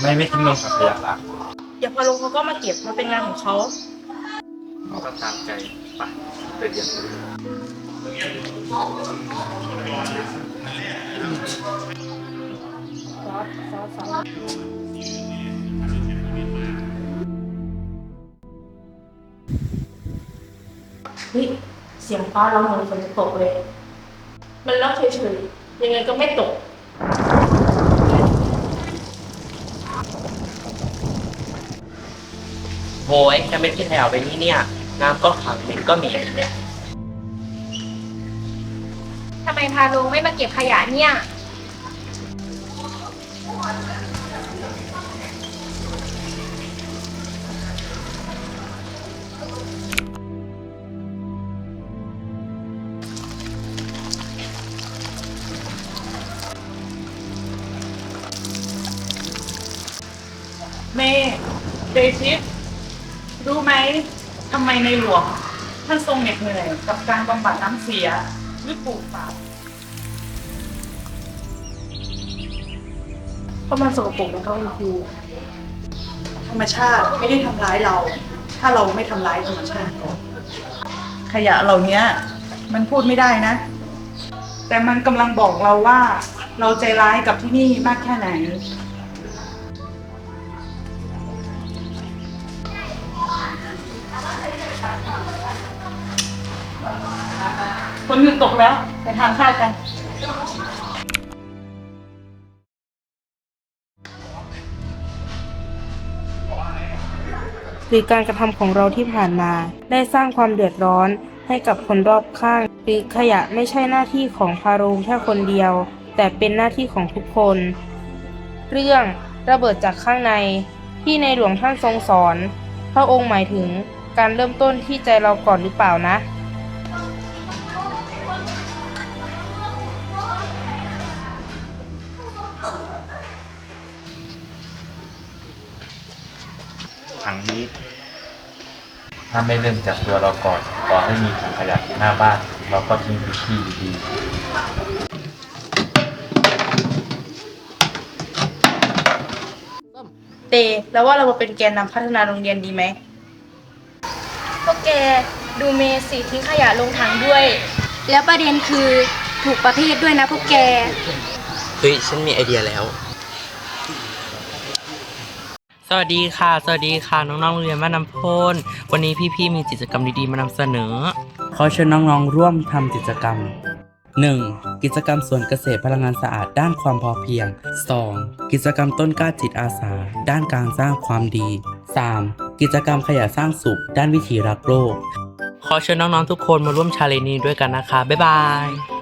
ไม่ไม่ทิ้งลงถังขยะละเดี๋ยวพอลงเขาก็มาเก็บมันเป็นงานของเขาก็ตามใจไปไปเรียนซอสซอสซอสเฮ้ยเสียงฟ้าร้องเหมือนฝนจะตกเลย มันร้องเฉยๆยังไงก็ไม่ตก โว้ยจะไม่ที่แถวไปนี่เนี่ย น้ำก็ขังเหม็นก็เหม็นเนี่ย ทำไมพาลุงไม่มาเก็บขยะเนี่ย เมย์เดชิตรู้ไหมทำไมในหลวง ท่านทรงเหน็ดเหนื่อยกับการบำบัดน้ำเสียหรือปลูกป่าเพราะมันสกปรกแล้วก็คุณครูธรรมชาติไม่ได้ทำร้ายเรา ถ้าเราไม่ทำร้ายธรรมชาติขยะเหล่านี้มันพูดไม่ได้นะ แต่มันกำลังบอกเราว่า เราใจร้ายกับที่นี่มากแค่ไหน ฝนหยุดตกแล้ว ไปทานข้าวกัน หรือการกระทำของเราที่ผ่านมา ได้สร้างความเดือดร้อนให้กับคนรอบข้าง หรือขยะไม่ใช่หน้าที่ของพาโรงแค่คนเดียว แต่เป็นหน้าที่ของทุกคน เรื่องระเบิดจากข้างในที่ในหลวงท่านทรงสอน พระองค์หมายถึงการเริ่มต้นที่ใจเราก่อนหรือเปล่านะ ถังนี้ ถ้าไม่เริ่มจากตัวเราก่อนต่อให้มีถังขยะอยู่หน้าบ้าน เราก็ทิ้งทุกที่อยู่ดีเตแล้วว่าเรามาเป็นแกนนำพัฒนาโรงเรียนดีไหมพวกแกดูเมสิทิ้งขยะลงถังด้วย แล้วประเด็นคือถูกประเภทด้วยนะพวกแก เฮ้ย ฉันมีไอเดียแล้วส วัสดีค่ะ สวัสดีค่ะ น้องๆโรงเรียนบ้านน้ำพ้น วันนี้พี่ๆมีกิจกรรมดีๆ มานำเสนอ ขอเชิญน้องๆ ร่วมทำกิจกรรม 1. กิจกรรมสวนเกษตรพลังงานสะอาดด้านความพอเพียง 2. กิจกรรมต้นกล้าจิตอาสา ด้านการสร้างความดี 3. กิจกรรมขยะสร้างสุข ด้านวิถีรักโลก ขอเชิญน้องๆ ทุกคนมาร่วมชาเลนจ์นี้ด้วยกันนะคะ บ๊ายบาย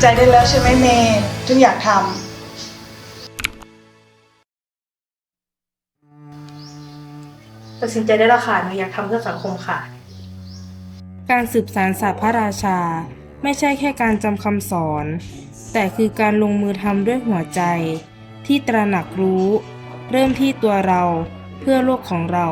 ใจได้แล้วใช่ไหมเมย์ถึงอยากทำตัดสินใจได้และค่ะหนูอยากทำเพื่อสังคมค่ะ การสืบสารศาสตร์พระราชา ไม่ใช่แค่การจำคำสอน แต่คือการลงมือทำด้วยหัวใจ ที่ตระหนักรู้ เริ่มที่ตัวเราเพื่อโลกของเรา